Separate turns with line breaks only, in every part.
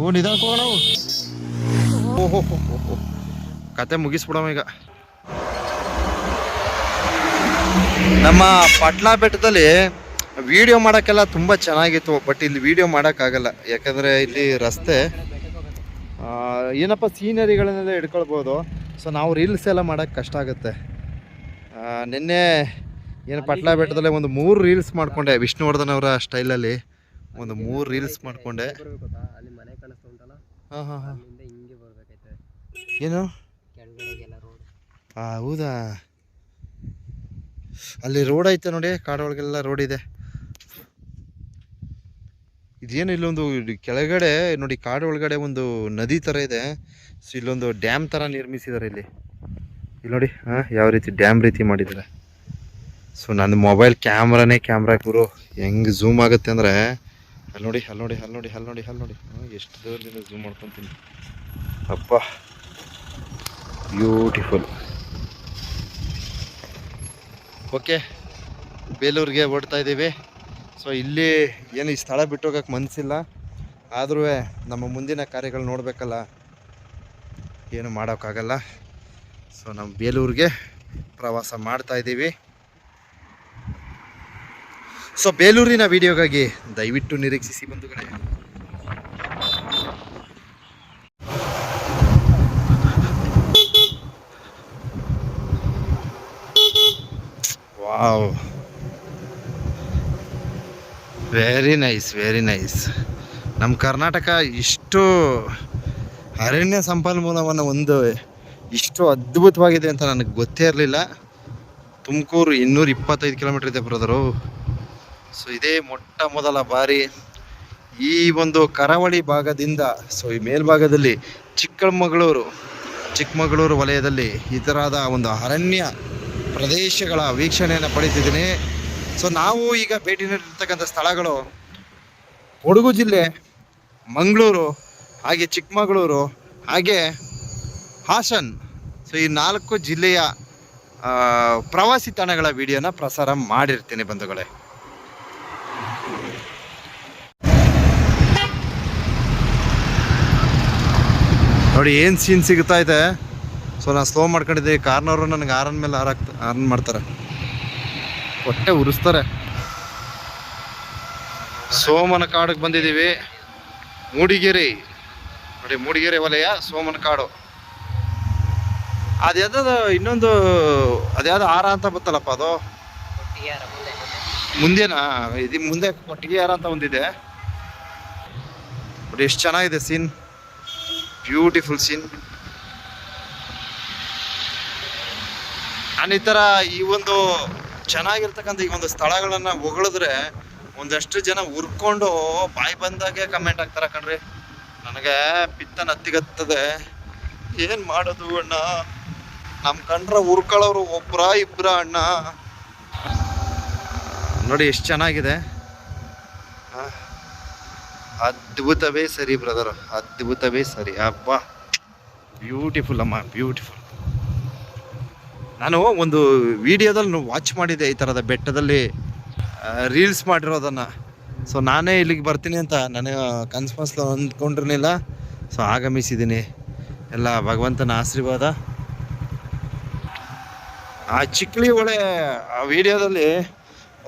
ಓ ನಿಧಾನಕ್ಕೆ ಹೋಗೋಣ ಓಹೋ ಕತೆ ಮುಗಿಸ್ಬಿಡವ ಈಗ. ನಮ್ಮ ಪಟ್ಲಾ ಬೆಟ್ಟದಲ್ಲಿ ವಿಡಿಯೋ ಮಾಡೋಕ್ಕೆಲ್ಲ ತುಂಬ ಚೆನ್ನಾಗಿತ್ತು ಬಟ್ ಇಲ್ಲಿ ವಿಡಿಯೋ ಮಾಡೋಕ್ಕಾಗಲ್ಲ. ಯಾಕಂದರೆ ಇಲ್ಲಿ ರಸ್ತೆ ಏನಪ್ಪ ಸೀನರಿಗಳನ್ನೆಲ್ಲ ಇಟ್ಕೊಳ್ಬೋದು ಸೊ ನಾವು ರೀಲ್ಸ್ ಎಲ್ಲ ಮಾಡೋಕ್ಕೆ ಕಷ್ಟ ಆಗುತ್ತೆ. ನಿನ್ನೆ ಏನು ಪಟ್ಲಾ ಬೆಟ್ಟದಲ್ಲಿ ಒಂದು ಮೂರು ರೀಲ್ಸ್ ಮಾಡಿಕೊಂಡೆ ವಿಷ್ಣುವರ್ಧನ್ ಅವರ ಸ್ಟೈಲಲ್ಲಿ ಒಂದು ಮೂರು ರೀಲ್ಸ್ ಮಾಡ್ಕೊಂಡೆ.
ಅಲ್ಲಿ ಮನೆ ಕಾಣಿಸ್ತಾ ಉಂಟಲ್ಲ?
ಹಾಂ ಹಾಂ ಹಾಂ.
ಅಲ್ಲಿಂದ ಹಿಂಗೆ ಬರ್ಬೇಕಾಯ್ತದೆ
ಏನು?
ಕೆಳಗಡೆಗೆಲ್ಲ ರೋಡ್
ಆ, ಹೌದಾ? ಅಲ್ಲಿ ರೋಡ್ ಐತೆ ನೋಡಿ ಕಾಡೊಳಗೆಲ್ಲ ರೋಡ್ ಇದೆ. ಇದೇನು ಇಲ್ಲೊಂದು ಕೆಳಗಡೆ ನೋಡಿ ಕಾಡು ಒಳಗಡೆ ಒಂದು ನದಿ ಥರ ಇದೆ. ಸೊ ಇಲ್ಲೊಂದು ಡ್ಯಾಮ್ ಥರ ನಿರ್ಮಿಸಿದ್ದಾರೆ ಇಲ್ಲಿ. ಇಲ್ಲಿ ನೋಡಿ ಹಾಂ ಯಾವ ರೀತಿ ಡ್ಯಾಮ್ ರೀತಿ ಮಾಡಿದ್ದಾರೆ. ಸೊ ನನ್ನ ಮೊಬೈಲ್ ಕ್ಯಾಮ್ರಾನೇ ಕ್ಯಾಮ್ರಾ ಗುರು. ಹೆಂಗೆ ಝೂಮ್ ಆಗುತ್ತೆ ಅಂದರೆ ಅಲ್ಲಿ ನೋಡಿ ಅಲ್ಲಿ ನೋಡಿ ಅಲ್ಲಿ ನೋಡಿ ಅಲ್ಲಿ ನೋಡಿ ಅಲ್ಲಿ ನೋಡಿ. ಎಷ್ಟು ದೂರದಿಂದ ಝೂಮ್ ಮಾಡ್ಕೊತೀನಿ. ಅಪ್ಪ ಬ್ಯೂಟಿಫುಲ್ ಓಕೆ ಬೇಲೂರಿಗೆ ಓಡ್ತಾ ಇದ್ದೀವಿ. ಸೊ ಇಲ್ಲಿ ಏನು ಈ ಸ್ಥಳ ಬಿಟ್ಟು ಹೋಗಕ್ಕೆ ಮನಸ್ಸಿಲ್ಲ ಆದ್ರೂ ನಮ್ಮ ಮುಂದಿನ ಕಾರ್ಯಗಳು ನೋಡಬೇಕಲ್ಲ. ಏನು ಮಾಡೋಕ್ಕಾಗಲ್ಲ. ಸೊ ನಮ್ಮ ಬೇಲೂರಿಗೆ ಪ್ರವಾಸ ಮಾಡ್ತಾ ಇದ್ದೀವಿ. ಸೊ ಬೇಲೂರಿನ ವಿಡಿಯೋಗಾಗಿ ದಯವಿಟ್ಟು ನಿರೀಕ್ಷಿಸಿ ಬಂಧುಗಳೇ wow. Very nice very nice ನಮ್ಮ ಕರ್ನಾಟಕ ಇಷ್ಟು ಅರಣ್ಯ ಸಂಪನ್ಮೂಲವನ್ನು ಒಂದು ಇಷ್ಟು ಅದ್ಭುತವಾಗಿದೆ ಅಂತ ನನಗೆ ಗೊತ್ತೇ ಇರಲಿಲ್ಲ. ತುಮಕೂರು ಇನ್ನೂರ ಇಪ್ಪತ್ತೈದು ಕಿಲೋಮೀಟರ್ ಇದೆ ಬ್ರದರು ಸೊ ಇದೇ ಮೊಟ್ಟ ಮೊದಲ ಬಾರಿ ಈ ಒಂದು ಕರಾವಳಿ ಭಾಗದಿಂದ ಸೊ ಈ ಮೇಲ್ಭಾಗದಲ್ಲಿ ಚಿಕ್ಕಮಗಳೂರು ಚಿಕ್ಕಮಗಳೂರು ವಲಯದಲ್ಲಿ ಈ ಥರದ ಒಂದು ಅರಣ್ಯ ಪ್ರದೇಶಗಳ ವೀಕ್ಷಣೆಯನ್ನು ಪಡಿತಿದ್ದೀನಿ ಸೊ ನಾವು ಈಗ ಭೇಟಿ ನೀಡಿರ್ತಕ್ಕಂಥ ಸ್ಥಳಗಳು ಕೊಡಗು ಜಿಲ್ಲೆ, ಮಂಗಳೂರು, ಹಾಗೆ ಚಿಕ್ಕಮಗಳೂರು, ಹಾಗೆ ಹಾಸನ್. ಸೊ ಈ ನಾಲ್ಕು ಜಿಲ್ಲೆಯ ಪ್ರವಾಸಿ ತಾಣಗಳ ವಿಡಿಯೋನ ಪ್ರಸಾರ ಮಾಡಿರ್ತೀನಿ ಬಂಧುಗಳೇ. ನೋಡಿ, ಏನು ಸೀನ್ ಸಿಗ್ತಾ ಇದೆ? ಸೊ ನಾನು ಸ್ಲೋ ಮಾಡ್ಕೊಂಡಿದ್ದೆ. ಕಾರ್ನವರು ನನಗೆ ಆರನ್ ಮೇಲೆ ಆರಾಕ್ತ ಆರನ್ ಮಾಡ್ತಾರೆ. ಹೊಟ್ಟೆ ಉರಿಸ್ತಾರೆ. ಸೋಮನ ಕಾಡಿಗೆ ಬಂದಿದ್ದೀವಿ ಮೂಡಿಗೆರೆ. ನೋಡಿ, ಮೂಡಿಗೆರೆ ವಲಯ, ಸೋಮನ ಕಾಡು. ಅದ್ಯಾವ್ದು ಇನ್ನೊಂದು ಅದ್ಯಾವ್ದು ಆರ ಅಂತ ಬತ್ತಲ್ಲಪ್ಪ ಅದು? ಮುಂದೆನಾ? ಇದು ಮುಂದೆ ಕೊಟ್ಟಿಗೆ ಯಾರ ಅಂತ ಒಂದಿದೆ. ನೋಡಿ, ಎಷ್ಟು ಚೆನ್ನಾಗಿದೆ ಸೀನ್ ಬ್ಯೂಟಿಫುಲ್ ಸೀನ್. ನಾನು ಈ ಥರ ಈ ಒಂದು ಚೆನ್ನಾಗಿರ್ತಕ್ಕಂಥ ಈ ಒಂದು ಸ್ಥಳಗಳನ್ನು ಹೊಗಳಿದ್ರೆ ಒಂದಷ್ಟು ಜನ ಉರ್ಕೊಂಡು ಬಾಯಿ ಬಂದಾಗೆ ಕಮೆಂಟ್ ಆಗ್ತಾರೆ ಕಣ್ರಿ. ನನಗೆ ಪಿತ್ತ ನತ್ತಿಗತ್ತದೆ ಏನು ಮಾಡೋದು ಅಣ್ಣ? ನಮ್ಮ ಕಂಡ್ರ ಉರ್ಕೊಳ್ಳೋರು ಒಬ್ಬರ ಇಬ್ರ ಅಣ್ಣ. ನೋಡಿ ಎಷ್ಟು ಚೆನ್ನಾಗಿದೆ. ಆ, ಅದ್ಭುತವೇ ಸರಿ ಬ್ರದರ್ ಅದ್ಭುತವೇ ಸರಿ. ಅಬ್ಬಾ. ಬ್ಯೂಟಿಫುಲ್ ಅಮ್ಮ ಬ್ಯೂಟಿಫುಲ್ ನಾನು ಒಂದು ವಿಡಿಯೋದಲ್ಲಿ ವಾಚ್ ಮಾಡಿದ್ದೆ ಈ ಥರದ ಬೆಟ್ಟದಲ್ಲಿ ರೀಲ್ಸ್ ಮಾಡಿರೋದನ್ನು. ಸೊ ನಾನೇ ಇಲ್ಲಿಗೆ ಬರ್ತೀನಿ ಅಂತ ನನಗೆ ಕನ್ಸ್ಮಸ್ಲು ಅಂದ್ಕೊಂಡಿರಲಿಲ್ಲ. ಸೊ ಆಗಮಿಸಿದ್ದೀನಿ. ಎಲ್ಲ ಭಗವಂತನ ಆಶೀರ್ವಾದ. ಆ ಚಿಕ್ಕಳಿ ಒಳ್ಳೆ, ಆ ವಿಡಿಯೋದಲ್ಲಿ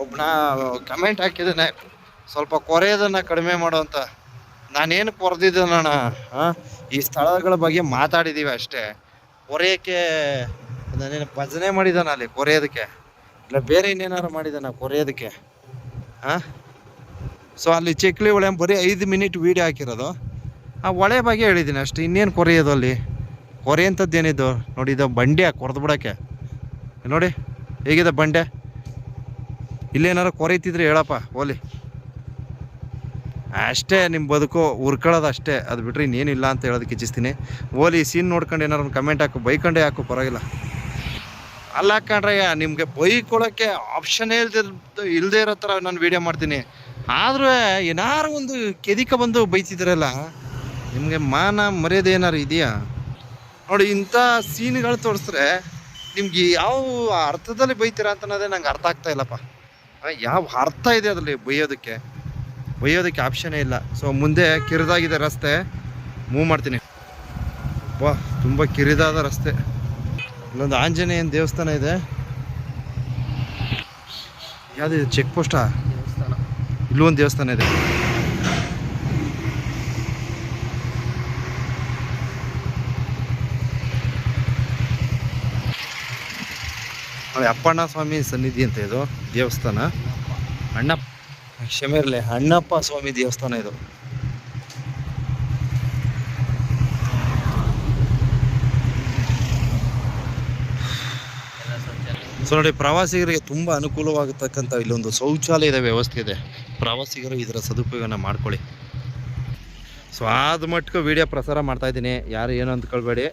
ಒಬ್ಬನ ಕಮೆಂಟ್ ಹಾಕಿದ್ದಾನೆ. ಸ್ವಲ್ಪ ಕೊರೆಯೋದನ್ನು ಕಡಿಮೆ ಮಾಡುವಂಥ ನಾನೇನು ಕೊರೆದಿದ್ದನಣ್ಣ ಹಾಂ? ಈ ಸ್ಥಳಗಳ ಬಗ್ಗೆ ಮಾತಾಡಿದ್ದೀವಿ ಅಷ್ಟೇ. ಕೊರೆಯೋಕ್ಕೆ ನಾನೇನು ಭಜನೆ ಮಾಡಿದ್ದಾನ ಅಲ್ಲಿ ಕೊರೆಯೋದಕ್ಕೆ? ಇಲ್ಲ ಬೇರೆ ಇನ್ನೇನಾರು ಮಾಡಿದ್ದಾನ ಕೊರೆಯೋದಕ್ಕೆ? ಹಾಂ? ಸೊ ಅಲ್ಲಿ ಚಕ್ಲಿ ಹೊಳೆ ಬರೀ ಐದು ಮಿನಿಟ್ ವೀಡಿಯೋ ಹಾಕಿರೋದು. ಆ ಹೊಳೆ ಬಗ್ಗೆ ಹೇಳಿದ್ದೀನಿ ಅಷ್ಟೇ. ಇನ್ನೇನು ಕೊರೆಯೋದು ಅಲ್ಲಿ? ಕೊರೆಯಂಥದ್ದು ಏನಿದ್ದು ನೋಡಿ, ಇದು ಬಂಡೆ ಕೊರೆದು ಬಿಡೋಕ್ಕೆ. ನೋಡಿ, ಹೇಗಿದೆ ಬಂಡೆ? ಇಲ್ಲೇನಾರು ಕೊರೆಯುತ್ತಿದ್ರೆ ಹೇಳಪ್ಪ ಓಲಿ ಅಷ್ಟೇ ನಿಮ್ಮ ಬದುಕು ಉರ್ಕೊಳ್ಳೋದು ಅಷ್ಟೇ. ಅದು ಬಿಟ್ಟರೆ ಇನ್ನೇನಿಲ್ಲ ಅಂತ ಹೇಳೋದಕ್ಕೆ ಇಚ್ಛಿಸ್ತೀನಿ. ಓಲಿ ಸೀನ್ ನೋಡ್ಕೊಂಡು ಏನಾರು ಒಂದು ಕಮೆಂಟ್ ಹಾಕು. ಬೈಕೊಂಡೇ ಹಾಕು ಪರವಾಗಿಲ್ಲ. ಅಲ್ಲ ಹಾಕೊಂಡ್ರಯ್ಯ ನಿಮಗೆ ಬೈಕೊಳ್ಳೋಕ್ಕೆ ಆಪ್ಷನ್ನೇ ಇಲ್ದೇ ಇಲ್ಲದೆ ಇರೋ ಥರ ನಾನು ವೀಡಿಯೋ ಮಾಡ್ತೀನಿ. ಆದರೂ ಏನಾರು ಒಂದು ಕೆದಿಕ ಬಂದು ಬೈತಿದ್ರಲ್ಲ, ನಿಮಗೆ ಮಾನ ಮರ್ಯಾದೆ ಏನಾರು ಇದೆಯಾ? ನೋಡಿ, ಇಂಥ ಸೀನ್ಗಳು ತೋರಿಸಿದ್ರೆ ನಿಮ್ಗೆ ಯಾವ ಅರ್ಥದಲ್ಲಿ ಬೈತೀರಾ ಅಂತ ಅನ್ನೋದೇ ನಂಗೆ ಅರ್ಥ ಆಗ್ತಾ ಇಲ್ಲಪ್ಪ. ಯಾವ ಅರ್ಥ ಇದೆ ಅದರಲ್ಲಿ ಬೈಯೋದಕ್ಕೆ? ಬೈಯೋದಕ್ಕೆ ಆಪ್ಷನೇ ಇಲ್ಲ. ಸೊ ಮುಂದೆ ಕಿರಿದಾಗಿದೆ ರಸ್ತೆ. ಮೂವ್ ಮಾಡ್ತೀನಿ. ವಾ ತುಂಬ ಕಿರಿದಾದ ರಸ್ತೆ. ಇಲ್ಲೊಂದು ಆಂಜನೇಯನ ದೇವಸ್ಥಾನ ಇದೆ. ಯಾವ್ದು ಚೆಕ್ ಪೋಸ್ಟಾ
ದೇವಸ್ಥಾನ
ಇಲ್ಲೂ ದೇವಸ್ಥಾನ ಇದೆ. ಅಪ್ಪಣ್ಣ ಸ್ವಾಮಿ ಸನ್ನಿಧಿ ಅಂತ ಇದು ದೇವಸ್ಥಾನ. ಅಣ್ಣ ಕ್ಷಮೆ ಇರಲಿ ಅಣ್ಣಪ್ಪ ಸ್ವಾಮಿ ದೇವಸ್ಥಾನ ಇದು. ಸೊ ನೋಡಿ, ಪ್ರವಾಸಿಗರಿಗೆ ತುಂಬ ಅನುಕೂಲವಾಗತಕ್ಕಂಥ ಇಲ್ಲೊಂದು ಶೌಚಾಲಯದ ವ್ಯವಸ್ಥೆ ಇದೆ. ಪ್ರವಾಸಿಗರು ಇದರ ಸದುಪಯೋಗನ ಮಾಡ್ಕೊಳ್ಳಿ. ಸೊ ಆದ ಮಟ್ಟಿಗೆ ವಿಡಿಯೋ ಪ್ರಸಾರ ಮಾಡ್ತಾ ಇದ್ದೀನಿ. ಯಾರು ಏನು ಅಂದ್ಕೊಳ್ಬೇಡಿ.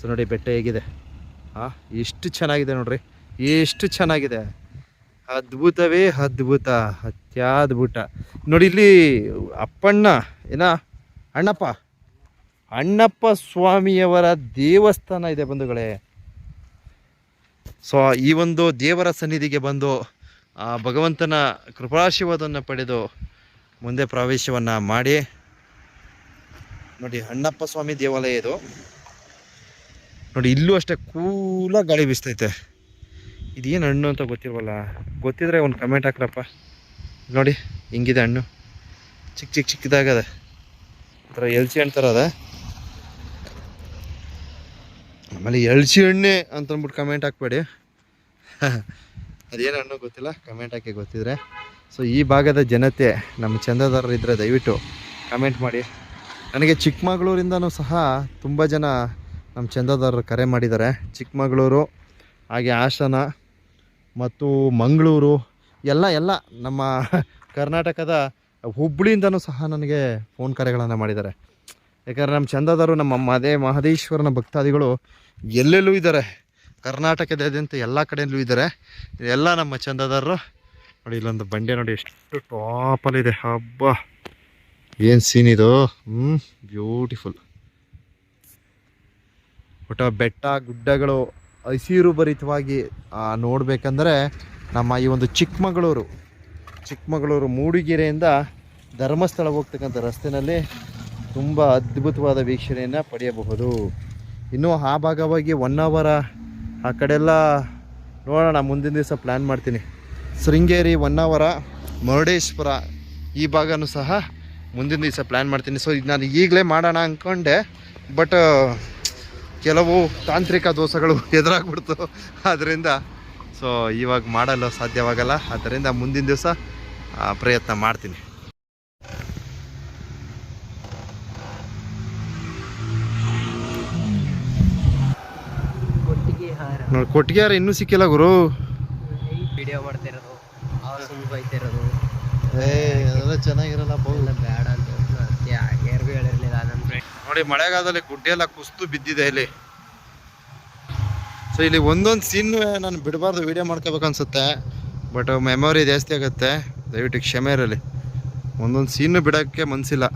ಸೊ ನೋಡಿ, ಬೆಟ್ಟ ಹೇಗಿದೆ. ಹಾಂ ಎಷ್ಟು ಚೆನ್ನಾಗಿದೆ ನೋಡ್ರಿ. ಎಷ್ಟು ಚೆನ್ನಾಗಿದೆ. ಅದ್ಭುತವೇ ಅದ್ಭುತ, ಅತ್ಯದ್ಭುತ. ನೋಡಿ ಇಲ್ಲಿ ಅಪ್ಪಣ್ಣ, ಏನ? ಅಣ್ಣಪ್ಪ. ಅಣ್ಣಪ್ಪ ಸ್ವಾಮಿಯವರ ದೇವಸ್ಥಾನ ಇದೆ ಬಂಧುಗಳೇ. ಸೊ, ಈ ಒಂದು ದೇವರ ಸನ್ನಿಧಿಗೆ ಬಂದು, ಆ, ಭಗವಂತನ ಕೃಪಾಶೀರ್ವಾದವನ್ನು ಪಡೆದು ಮುಂದೆ ಪ್ರವೇಶವನ್ನು ಮಾಡಿ. ನೋಡಿ, ಅಣ್ಣಪ್ಪ ಸ್ವಾಮಿ ದೇವಾಲಯ ಇದು. ನೋಡಿ, ಇಲ್ಲೂ ಅಷ್ಟೇ ಕೂಲ ಗಾಳಿ ಬೀಸ್ತೈತೆ ಇದೇನು ಹಣ್ಣು ಅಂತ ಗೊತ್ತಿಲ್ವಲ್ಲ? ಗೊತ್ತಿದ್ರೆ ಒಂದು ಕಮೆಂಟ್ ಹಾಕ್ರಪ್ಪ. ನೋಡಿ, ಹಿಂಗಿದೆ ಹಣ್ಣು. ಚಿಕ್ಕ ಚಿಕ್ಕ ಚಿಕ್ಕದಾಗದೆ ಒಂಥರ ಎಳ್ಸಿ ಹಣ್ಣು ಥರ ಅದ. ಆಮೇಲೆ ಎಳ್ಸಿ ಹಣ್ಣೆ ಅಂತಂದ್ಬಿಟ್ಟು ಕಮೆಂಟ್ ಹಾಕ್ಬೇಡಿ. ಅದೇನು ಹಣ್ಣು ಗೊತ್ತಿಲ್ಲ? ಕಮೆಂಟ್ ಹಾಕಿ ಗೊತ್ತಿದ್ರೆ. ಸೊ ಈ ಭಾಗದ ಜನತೆ, ನಮ್ಮ ಚಂದದಾರರು ಇದ್ದರೆ ದಯವಿಟ್ಟು ಕಮೆಂಟ್ ಮಾಡಿ. ನನಗೆ ಚಿಕ್ಕಮಗಳೂರಿಂದನೂ ಸಹ ತುಂಬ ಜನ ನಮ್ಮ ಚಂದದಾರರು ಕರೆ ಮಾಡಿದ್ದಾರೆ. ಚಿಕ್ಕಮಗಳೂರು, ಹಾಗೆ ಹಾಸನ ಮತ್ತು ಮಂಗಳೂರು, ಎಲ್ಲ ಎಲ್ಲ ನಮ್ಮ ಕರ್ನಾಟಕದ ಹುಬ್ಬಳ್ಳಿಯಿಂದನೂ ಸಹ ನನಗೆ ಫೋನ್ ಕರೆಗಳನ್ನು ಮಾಡಿದ್ದಾರೆ. ಯಾಕಂದರೆ ನಮ್ಮ ಚಂದದವರು ನಮ್ಮ ಮದೇ ಮಹದೇಶ್ವರನ ಭಕ್ತಾದಿಗಳು ಎಲ್ಲೆಲ್ಲೂ ಇದ್ದಾರೆ. ಕರ್ನಾಟಕದಾದ್ಯಂತ ಎಲ್ಲ ಕಡೆಯಲ್ಲೂ ಇದ್ದಾರೆ. ಎಲ್ಲ ನಮ್ಮ ಚಂದದಾರರು. ನೋಡಿ, ಇಲ್ಲೊಂದು ಬಂಡೆ ನೋಡಿ, ಎಷ್ಟು ಟಾಪಲ್ಲಿದೆ ಹಬ್ಬ. ಏನು ಸೀನ್ ಇದು? ಹ್ಞೂ ಬ್ಯೂಟಿಫುಲ್ ಒಟ್ಟು ಬೆಟ್ಟ, ಗುಡ್ಡಗಳು. ಹಸಿರು ಭರಿತವಾಗಿ ನೋಡ್ಬೇಕಂದ್ರೆ ನಮ್ಮ ಈ ಒಂದು ಚಿಕ್ಕಮಗಳೂರು ಚಿಕ್ಕಮಗಳೂರು ಮೂಡಿಗೆರೆಯಿಂದ ಧರ್ಮಸ್ಥಳ ಹೋಗ್ತಕ್ಕಂಥ ರಸ್ತೆಯಲ್ಲಿ ತುಂಬ ಅದ್ಭುತವಾದ ವೀಕ್ಷಣೆಯನ್ನು ಪಡೆಯಬಹುದು. ಇನ್ನೂ ಆ ಭಾಗವಾಗಿ ಒನ್ ಅವರ ಆ ಕಡೆ ಎಲ್ಲ ನೋಡೋಣ, ಮುಂದಿನ ದಿವಸ ಪ್ಲ್ಯಾನ್ ಮಾಡ್ತೀನಿ. ಶೃಂಗೇರಿ ಹೊನ್ನಾವರ ಮುರುಡೇಶ್ವರ ಈ ಭಾಗನೂ ಸಹ ಮುಂದಿನ ದಿವಸ ಪ್ಲ್ಯಾನ್ ಮಾಡ್ತೀನಿ. ಸೊ ಇದು ನಾನು ಈಗಲೇ ಮಾಡೋಣ ಅಂದ್ಕೊಂಡೆ ಬಟ್ ಕೆಲವು ತಾಂತ್ರಿಕ ದೋಷಗಳು ಎದುರಾಗ್ಬಿಡ್ತು. ಆದ್ದರಿಂದ ಸೊ ಇವಾಗ ಮಾಡಲು ಸಾಧ್ಯವಾಗಲ್ಲ. ಆದ್ದರಿಂದ ಮುಂದಿನ ದಿವಸ ಪ್ರಯತ್ನ ಮಾಡ್ತೀನಿ.
ಕೊಟ್ಟಿಗೆ ಹಾರ.
ನೋಡಿ ಕೊಟ್ಟಿಗೆಯಾರ ಇನ್ನೂ ಸಿಕ್ಕಿಲ್ಲ ಗುರು.
ವಿಡಿಯೋ ಮಾಡ್ತಿರೋದು.
ಏ ಅದೆಲ್ಲ ಚೆನ್ನಾಗಿರಲ್ಲ
ಬೇಡ ಅಂತ ಹೇಳ್ಬಿಟ್ಟು
ನೋಡಿ, ಮಳೆಗಾಲದಲ್ಲಿ ಗುಡ್ಡೆ ಎಲ್ಲ ಕುಸ್ತು ಬಿದ್ದಿದೆ ಇಲ್ಲಿ. ಸೊ ಇಲ್ಲಿ ಒಂದೊಂದು ಸೀನ್ ನಾನು ಬಿಡಬಾರ್ದು ವಿಡಿಯೋ ಮಾಡ್ಕೋಬೇಕು ಅನ್ಸುತ್ತೆ. ಬಟ್ ಮೆಮೊರಿ ಜಾಸ್ತಿ ಆಗುತ್ತೆ. ದಯವಿಟ್ಟು ಕ್ಷಮೆ ಇರಲಿ. ಒಂದೊಂದು ಸೀನು ಬಿಡೋಕ್ಕೆ ಮನಸ್ಸಿಲ್ಲ